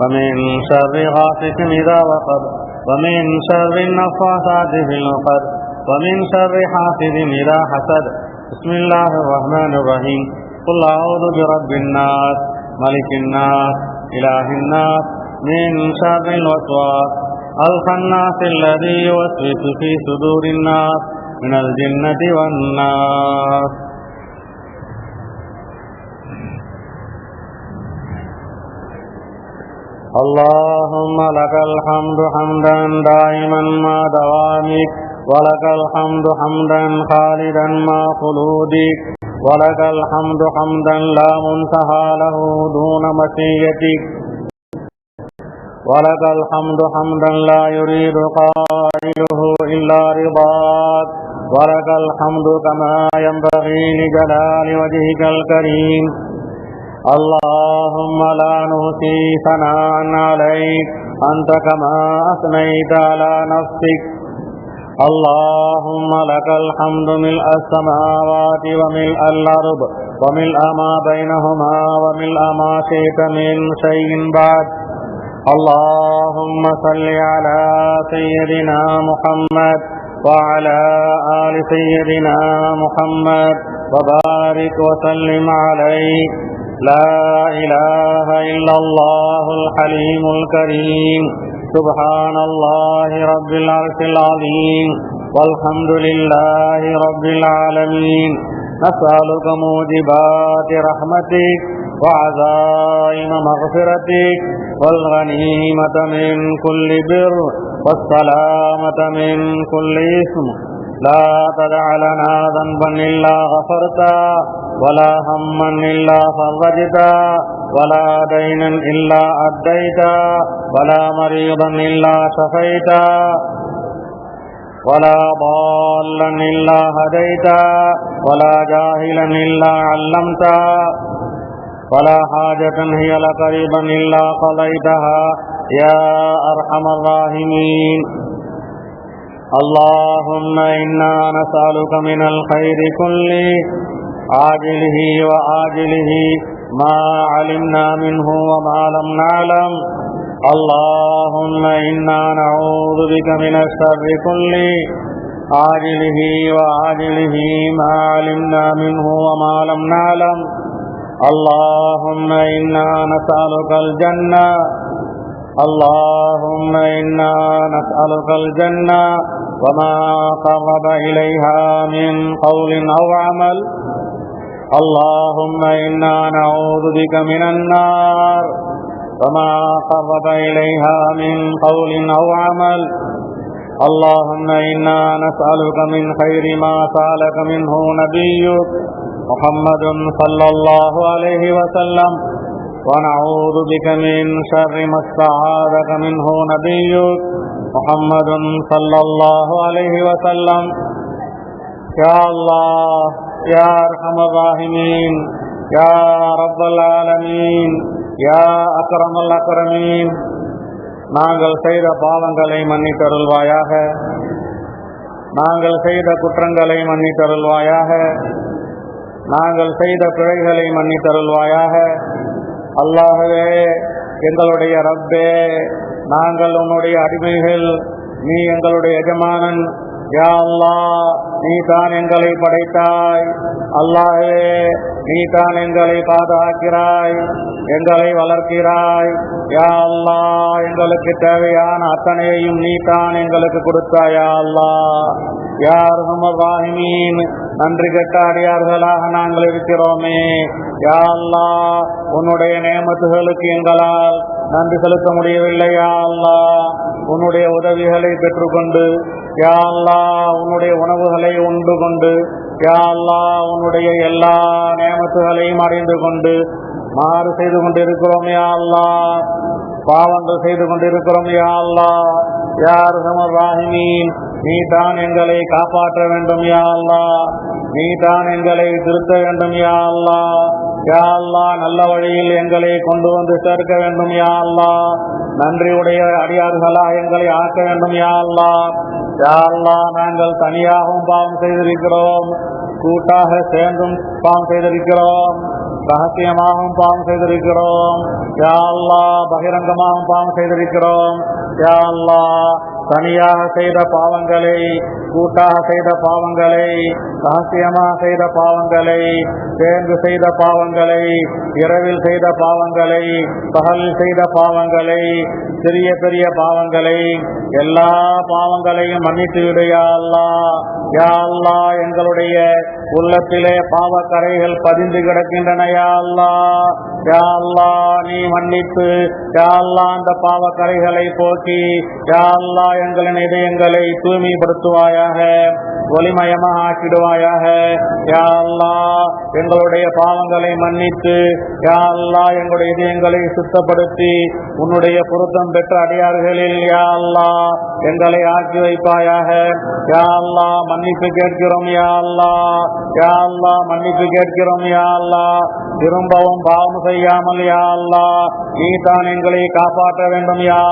ومن شر غاسق إذا وقب، ومن شر النفاثات في العقد ومن شر حاسد إذا حسد. بسم الله الرحمن الرحيم. قل أعوذ برب الناس، ملك الناس، إله الناس، من شر الوسواس. الخناس الذي يوسوس في صدور الناس، من الجنة والناس. اللهم لك الحمد حمدا دائما مع دوامك ولك الحمد حمدا خالدا مع خلودك ولك الحمد حمدا لا منتهى له دون مشيتك ولك الحمد حمدا لا يريد قائله إلا رضاك ولك الحمد كما ينبغي لجلال وجهك الكريم. اللهم لا نهسي ثناء عليك. أنت كما أثنيت على نفسك. اللهم لك الحمد ملء السماوات وملء الأرض وملء ما بينهما وملء ما شئت من شيء بعد. اللهم صل على سيدنا محمد وعلى آل سيدنا محمد وبارك وسلم عليه لا إله إلا الله الحليم الكريم. سبحان الله رب العرش العظيم. والحمد لله رب العالمين. نسألك موجبات رحمتك وعزائم مغفرتك. والغنيمة من كل بر. والسلامة من كل اسم لا تدع لنا ذنبا إلا غفرتا ولا هما إلا فرجتا ولا دينا إلا أديتا ولا مريضا إلا شفيتا ولا ضالا إلا هديتا ولا جاهلا إلا علمتا ولا حاجة هي لك رضا إلا قضيتها. يا أرحم الراحمين. اللهم إنا نسألك من الخير كله عاجله وآجله ما علمنا منه وما لم نعلم. اللهم إنا نعوذ بك من الشر كله عاجله وآجله ما علمنا منه وما لم نعلم. اللهم إنا نسألك الجنة اللهم إنا نسألك الجنة. وما قرب إليها من قول أو عمل اللهم إنا نعوذ بك من النار وما قرب إليها من قول أو عمل اللهم إنا نسألك من خير ما سألك منه نبيك محمد صلى الله عليه وسلم ونعوذ بك من شر ما استعاذك منه نبيك محمد صلى الله عليه وسلم يا الله يا أرحم الراحمين يا رب العالمين يا أكرم الأكرمين நாங்கள் செய்த பாவங்களை மன்னித்தருள்வாயாக நாங்கள் செய்த குற்றங்களை மன்னித்தருள்வாயாக நாங்கள் செய்த பிழைகளை மன்னித்தருள்வாயாக அல்லாகவே எங்களுடைய ரப்பே நாங்கள் உன்னுடைய அடிமைகள் நீ எங்களுடைய எஜமானன். யா அல்லா நீ தான் எங்களை படைத்தாய். அல்லாஹே நீ தான் எங்களை பாதுகாக்கிறாய் எங்களை வளர்க்கிறாய். யா அல்லா எங்களுக்கு தேவையான அத்தனையையும் நீ தான் எங்களுக்கு கொடுத்தாய் யா அல்லா யார் ராஹிமீன். நன்றி கெட்ட அடியார்களாக நாங்கள் இருக்கிறோமே. யாழ்லா உன்னுடைய நேமத்துகளுக்கு எங்களால் நன்றி செலுத்த முடியவில்லை யாழ்லா உன்னுடைய உதவிகளை பெற்றுக்கொண்டு யாழ்லா உன்னுடைய உணவுகளை உண்டு கொண்டு யாழ்லா உன்னுடைய எல்லா நேமத்துகளையும் அறிந்து கொண்டு மாறு செய்து கொண்டிருக்கிறோம் யாழ்லா பாவங்கள் செய்து கொண்டிருக்கிறோம் யாழ்லா யார் யார் ராஹிமீன். நீ தான் எங்களை காப்பாற்ற வேண்டும் யா நீதான் நீ தான் எங்களை திருத்த வேண்டும் யா அல்லா யா நல்ல வழியில் எங்களை கொண்டு வந்து சேர்க்க வேண்டும் யா அல்லா நன்றியுடைய அடியார்களா எங்களை ஆக்க வேண்டும் யா அல்லாஹ். யா நாங்கள் தனியாகவும் பாவம் செய்திருக்கிறோம். கூட்டாக சேர்ந்தும் பாவம் செய்திருக்கிறோம். ரகசியமாகவும் பாவம் செய்திருக்கிறோம். யா பகிரங்கமாகவும் பாவம் செய்திருக்கிறோம். யா தனியாக செய்த பாவங்களை கூட்டாக செய்த பாவங்களை ரகசியமாக செய்த பாவங்களை சேர்ந்து செய்த பாவங்களை இரவில் செய்த பாவங்களை பகலில் செய்த பாவங்களை சிறிய பெரிய பாவங்களை எல்லா பாவங்களையும் மன்னித்து விடு யா யா அல்லா எங்களுடைய உள்ளத்திலே பாவக்கரைகள் பதிந்து கிடக்கின்றன யாழ்லா யாழ்லா நீ மன்னிப்பு. யாழ்லா அந்த பாவக்கரைகளை போக்கி யாழ்லா எங்களின் இதயங்களை தூய்மைப்படுத்துவாயாக ஒளிமயமாக ஆக்கிடுவாயாக. யாழ்லா எங்களுடைய பாவங்களை மன்னித்து யாழ்லா எங்களுடைய இதயங்களை சுத்தப்படுத்தி உன்னுடைய பொருத்தம் பெற்ற அடியார்களில் யாழ்லா எங்களை ஆக்கி வைப்பாயாக. யாழ்லா மன்னிப்பு கேட்கிறோம் யாழ்லா யா மன்னிப்பு கேட்கிறோம் யா திரும்பவும் பாவம் செய்யாமல் யா அல்லாஹ் எங்களை காப்பாற்ற வேண்டும் யா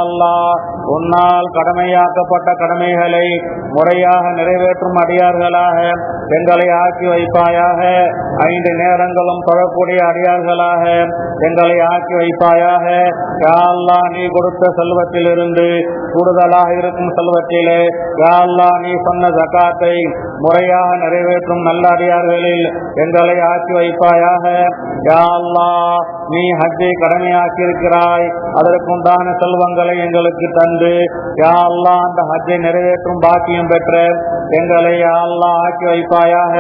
உன்னால் கடமையாக்கப்பட்ட கடமைகளை முறையாக நிறைவேற்றும் அடியார்களாக எங்களை ஆக்கி வைப்பாயாக. ஐந்து நேரங்களும் தொழக்கூடிய அடியார்களாக எங்களை ஆக்கி வைப்பாயாக. யா நீ கொடுத்த செல்வத்திலிருந்து கூடுதலாக இருக்கும் செல்வத்திலே யா நீ சொன்ன ஜகாத்தை முறையாக நிறைவேற்றும் நல்ல அடியார்களில் எங்களை ஆக்கி வைப்பாயாக. யா நீ ஹஜ்ஜை கடமையாக்கி இருக்கிறாய் அதற்குண்டான செல்வங்களை எங்களுக்கு தந்து. யாழ்லா அந்த ஹஜ்ஜை நிறைவேற்றும் பாக்கியம் பெற்ற எங்களை யாழ்லா ஆக்கி வைப்பாயாக.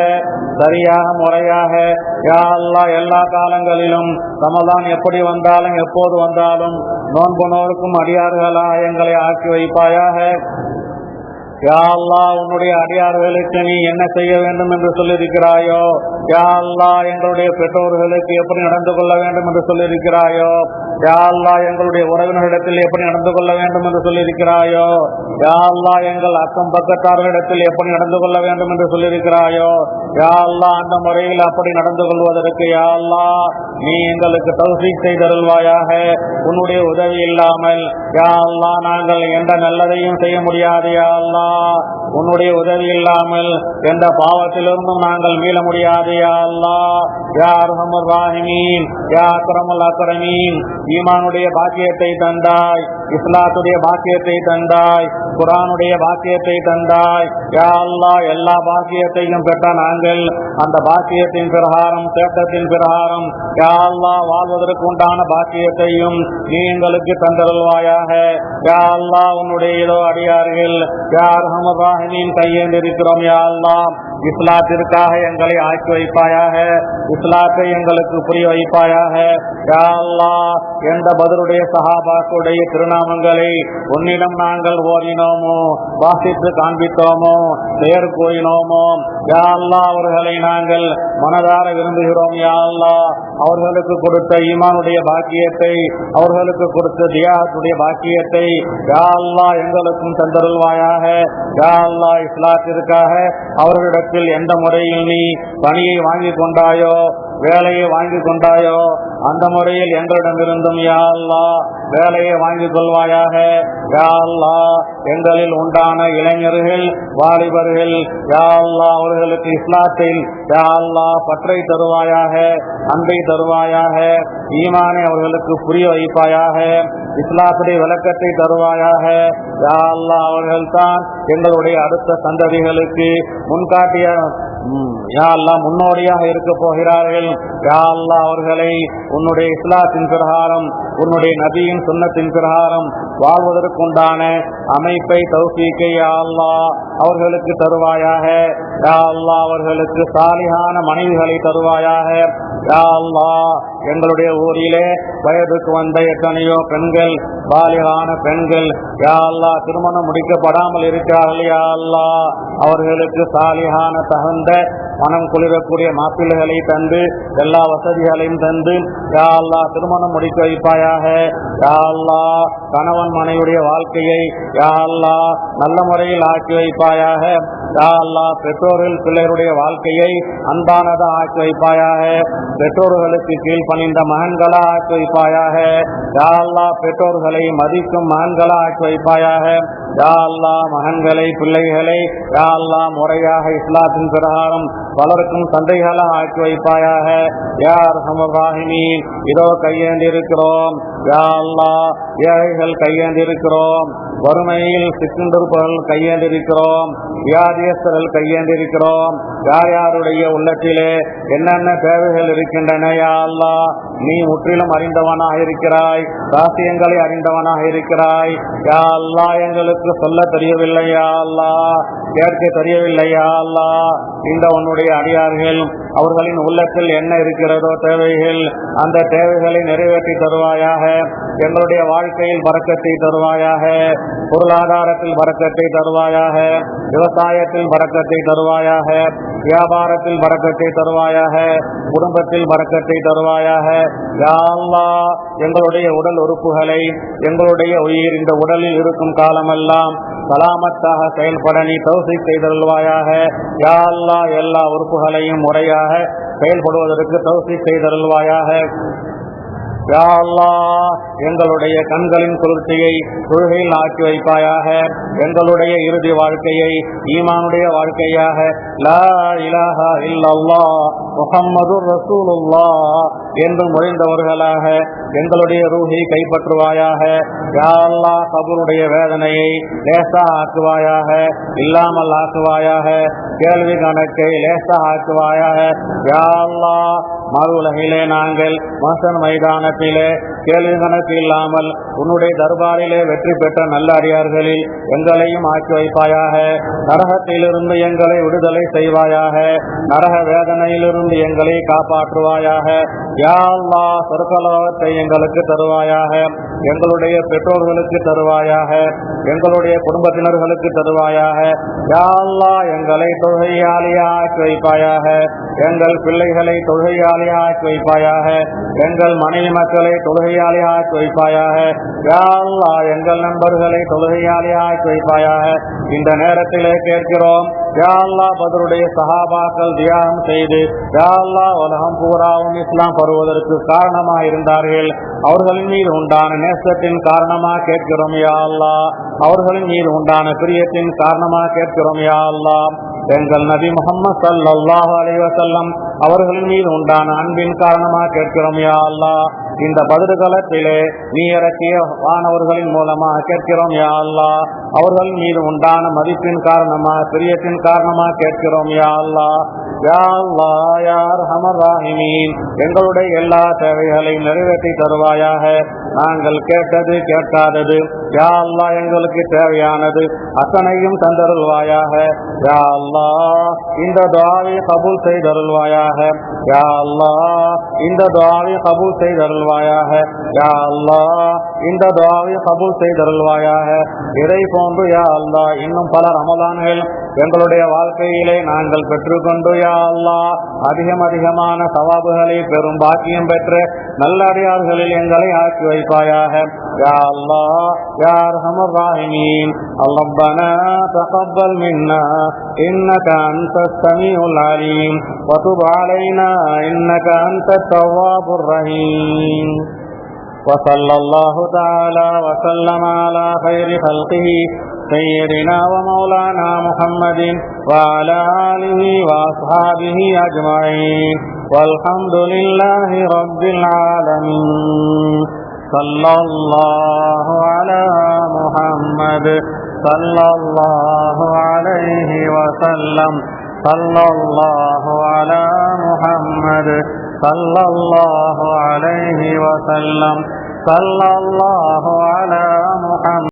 சரியாக முறையாக. யாழ்லா எல்லா காலங்களிலும் சமதான் எப்படி வந்தாலும் எப்போது வந்தாலும் நோன்புனோருக்கும் அடியார்களா எங்களை ஆக்கி வைப்பாயாக. யா அல்லா உன்னுடைய அடியார்களுக்கு நீ என்ன செய்ய வேண்டும் என்று சொல்லியிருக்கிறாயோ? யாழ்லா எங்களுடைய பெற்றோர்களுக்கு எப்படி நடந்து கொள்ள வேண்டும் என்று சொல்லியிருக்கிறாயோ? யாழ்லா எங்களுடைய உறவினர்களிடத்தில் எப்படி நடந்து கொள்ள வேண்டும் என்று சொல்லியிருக்கிறாயோ? யாழ்லா எங்கள் அக்கம் பக்கத்தார்களிடத்தில் எப்படி நடந்து கொள்ள வேண்டும் என்று சொல்லியிருக்கிறாயோ? யாழ்லா அந்த முறையில் அப்படி நடந்து கொள்வதற்கு யாழ்லா நீ எங்களுக்கு தௌசீக் செய்தருள்வாயாக. உன்னுடைய உதவி இல்லாமல் யாழ்லா நாங்கள் எந்த நல்லதையும் செய்ய முடியாது யாழ்லா உன்னுடைய உதவி இல்லாமல் எந்த பாவத்திலிருந்தும் நாங்கள் மீள முடியாது யா அல்லாஹ் யா அர்ஹமர் ராஹிமீன் அக்ரமீன் ஈமானுடைய பாக்கியத்தை தந்தாய். இஸ்லாத்துடைய பாக்கியத்தை தந்தாய். குரானுடைய பாக்கியத்தை தந்தாய். யா அல்லா எல்லா பாக்கியத்தையும் பெற்ற நாங்கள். அந்த பாக்கியத்தின் பிரகாரம் தேட்டத்தின் பிரகாரம். யா அல்லா வாழ்வதற்கு உண்டான பாக்கியத்தையும் நீ எங்களுக்கு தந்தருள்வாயாக. யா அல்லா உன்னுடைய இதோ அடியார்கள் யார் அர்ஹமராஹினின் கையேந்திருக்கிறோம் யா அல்லா இஸ்லாத்திற்காக எங்களை ஆக்கி வைப்பாயாக இஸ்லாத்தை எங்களுக்கு புரிய வைப்பாயாக. யா எந்த பதிலுடைய சஹாபாக்களுடைய திருநாமங்களை உன்னிடம் நாங்கள் ஓதினோமோ? வாசித்து காண்பித்தோமோ பெயர் கூறினோமோ யா அவர்களை நாங்கள் மனதார விரும்புகிறோம் யா அவர்களுக்கு கொடுத்த ஈமானுடைய பாக்கியத்தை அவர்களுக்கு கொடுத்த தியாகத்துடைய பாக்கியத்தை யா எங்களுக்கும் தந்தருள்வாயாக. யா இஸ்லாத்திற்காக அவர்களிடத்தில் எந்த முறையில் நீ பணியை வாங்கி கொண்டாயோ வேலையை வாங்கி கொண்டாயோ? அந்த முறையில் எங்களிடமிருந்தும் யாழ்லா வேலையை வாங்கிக் கொள்வாயாக. யாழ்லா எங்களில் உண்டான இளைஞர்கள் வாலிபர்கள் யா அல்லாஹ் அவர்களுக்கு இஸ்லாத்தில் யா அல்லாஹ் பற்றை தருவாயாக அன்பை தருவாயாக ஈமானை அவர்களுக்கு புரிய வைப்பாயாக இஸ்லாத்துடைய விளக்கத்தை தருவாயாக. யா அல்லாஹ் அவர்கள் தான் எங்களுடைய அடுத்த சந்ததிகளுக்கு முன்காட்டிய ம், யா முன்னோடியாக இருக்க போகிறார்கள். யா அல்லாஹ் அவர்களை உன்னுடைய இஸ்லாத்தின் பிரகாரம் உன்னுடைய நதியின் சுன்னத்தின் பிரகாரம் வாழ்வதற்குண்டான அமைப்பை தௌசிக்கை யா அவர்களுக்கு தருவாயாக. யா அல்லாஹ் அவர்களுக்கு சாலிகான மனைவிகளை தருவாயாக. யா அல்லாஹ் எங்களுடைய ஊரிலே வயதுக்கு வந்த எத்தனையோ பெண்கள் பாலிகான பெண்கள் யா திருமணம் முடிக்கப்படாமல் இருக்கிறார்கள். யா அல்லாஹ் அவர்களுக்கு சாலிகான தகுந்த மனம் குளிரக்கூடிய மாப்பிள்ளைகளை தந்து எல்லா வசதிகளையும் தந்து யா திருமணம் முடிக்க வைப்பாயாக. யா கணவன் மனைவியுடைய வாழ்க்கையை யா அல்லாஹ் நல்ல முறையில் ஆக்கி வைப்பாயாக. யா அல்லாஹ் பெற்றோர்கள் பிள்ளைகளுடைய வாழ்க்கையை அன்பானதா ஆக்கி வைப்பாயாக. பெற்றோர்களுக்கு கீழ் பணிந்த மகன்களா ஆக்கி வைப்பாயாக. யா அல்லாஹ் பெற்றோர்களை மதிக்கும் மகன்களா ஆக்கி வைப்பாயாக. யா அல்லா மகன்களை பிள்ளைகளை யா அல்லாஹ் முறையாக இஸ்லாத்தின் பிரகாரம் பலருக்கும் சந்தைகளா ஆக்கி வைப்பாயாக. யார் சமபாகினீன் இதோ கையேந்திருக்கிறோம். யா அல்லாஹ் ஏழைகள் கையேந்திருக்கிறோம். வறுமையில் சிக்கின்றிருப்பவர்கள் கையேந்திருக்கிறோம். வியாதியஸ்தர்கள் கையேந்திருக்கிறோம். யார் யாருடைய உள்ளத்திலே என்னென்ன தேவைகள் இருக்கின்றன யா நீ முற்றிலும் அறிந்தவனாக இருக்கிறாய். ரகசியங்களை அறிந்தவனாக இருக்கிறாய். யா எங்களுக்கு சொல்ல தெரியவில்லையா அல்லா. கேட்க தெரியவில்லை இந்த உன்னுடைய அடியார்கள் அவர்களின் உள்ளத்தில் என்ன இருக்கிறதோ தேவைகள் அந்த தேவைகளை நிறைவேற்றி தருவாயாக. எங்களுடைய வாழ்க்கையில் பறக்கத்தை தருவாயாக. பொருளாதாரத்தில் பறக்கத்தை தருவாயாக. விவசாயத்தில் பறக்கத்தை தருவாயாக. வியாபாரத்தில் பறக்கத்தை தருவாயாக குடும்பத்தில் பறக்கத்தை தருவாயாக. யாழ்லா எங்களுடைய உடல் உறுப்புகளை எங்களுடைய உயிர் இந்த உடலில் இருக்கும் காலமெல்லாம் சலாமத்தாக செயல்பட நீ தௌசி செய்தருள்வாயாக. யாழ்லா எல்லா உறுப்புகளையும் முறையாக செயல்படுவதற்கு தௌசி செய்தருள்வாயாக. எங்களுடைய கண்களின் குளிர்ச்சியை தொழுகையில் ஆக்கி வைப்பாயாக. எங்களுடைய இறுதி வாழ்க்கையை ஈமானுடைய வாழ்க்கையாக. லா இலாஹா இல்லல்லாஹ் முஹம்மது ரசூலுல்லாஹ் என்று முறைந்தவர்களாக எங்களுடைய ரூஹியை கைப்பற்றுவாயாக. யா கபருடைய வேதனையை லேசா ஆக்குவாயாக. இல்லாமல் ஆக்குவாயாக. கேள்வி கணக்கை லேசா ஆக்குவாயாக. யா மறு உலகிலே நாங்கள் மசன் மைதானத்திலே கேள்வி கணக்கு இல்லாமல் உன்னுடைய தர்பாரிலே வெற்றி பெற்ற நல்ல அடியார்களில் எங்களையும் ஆக்கி வைப்பாயாக. நரகத்திலிருந்து எங்களை விடுதலை செய்வாயாக. நரக வேதனையிலிருந்து எங்களை காப்பாற்றுவாயாக. யா அல்லாஹ் சொர்க்கலோகத்தை எங்களுக்கு தருவாயாக. எங்களுடைய பெற்றோர்களுக்கு தருவாயாக. எங்களுடைய குடும்பத்தினர்களுக்கு தருவாயாக. யா எங்களை தொழுகையாளியா ஆக்கி வைப்பாயாக. எங்கள் பிள்ளைகளை தொழுகையாளியா ஆக்கி வைப்பாயாக. எங்கள் மனைவி மக்களை தொழுகை தொழுகையாளியாய் வைப்பாயாக யா எங்கள் நண்பர்களை தொழுகையாளியாய் வைப்பாயாக இந்த நேரத்திலே கேட்கிறோம் யா அல்லாஹ் பதருடைய சஹாபாக்கள் தியாகம் செய்து யாழ்லா உலகம் பூராவும் இஸ்லாம் பருவதற்கு காரணமாக இருந்தார்கள் அவர்களின் மீது உண்டான நேசத்தின் காரணமாக கேட்கிறோம் யா அல்லாஹ் அவர்களின் மீது உண்டான பிரியத்தின் காரணமாக கேட்கிறோம் யா அல்லாஹ் எங்கள் நபி முகமது ஸல்லல்லாஹு அலைவசல்லம் அவர்களின் மீது உண்டான அன்பின் காரணமாக கேட்கிறோம் யா அல்லாஹ் இந்த பதிர்காலத்திலே நீ இறக்கிய வானவர்களின் மூலமாக கேட்கிறோம் யா அல்லாஹ் அவர்கள் மீது உண்டான மதிப்பின் காரணமாக பிரியத்தின் காரணமாக கேட்கிறோம் யா அல்லா எங்களுடைய எல்லா தேவைகளையும் நிறைவேற்றி தருவாயாக. நாங்கள் கேட்டது கேட்காதது யா அல்லாஹ் எங்களுக்கு தேவையானது அத்தனையும் தந்தருள்வாயாக. யா அல்லாஹ் இந்த துவாவை கபூல் செய்தருள்வாயாக. யா அல்லாஹ் இந்த துவாவை கபூல் செய்தருள்வாயாக. யா அல்லாஹ் இந்த துவாவை கபூல் செய்தருள்வாயாக. இதை போன்று யா அல்லாஹ் இன்னும் பல ரமலான்கள் எங்களுடைய வாழ்க்கையிலே நாங்கள் பெற்றுக்கொண்டு யா அல்லாஹ் அதிகம் அதிகமான சவாபுகளை பெறும் பாக்கியம் பெற்று நல்லடியார்களில் எங்களை ஆக்கி வைப்பாயாக யா அல்லாஹ் யா அர்ஹமர் ராஹிமீன் ربنا تقبل منا إنك أنت السميع العليم وتب علينا إنك أنت التواب الرحيم وصلى الله تعالى وسلم على خير خلقه سيدنا ومولانا محمد وعلى آله وأصحابه أجمعين. والحمد لله رب العالمين. صلى الله على محمد صلى الله عليه وسلم. صلى الله على محمد. صلى الله عليه وسلم. صلى الله على محمد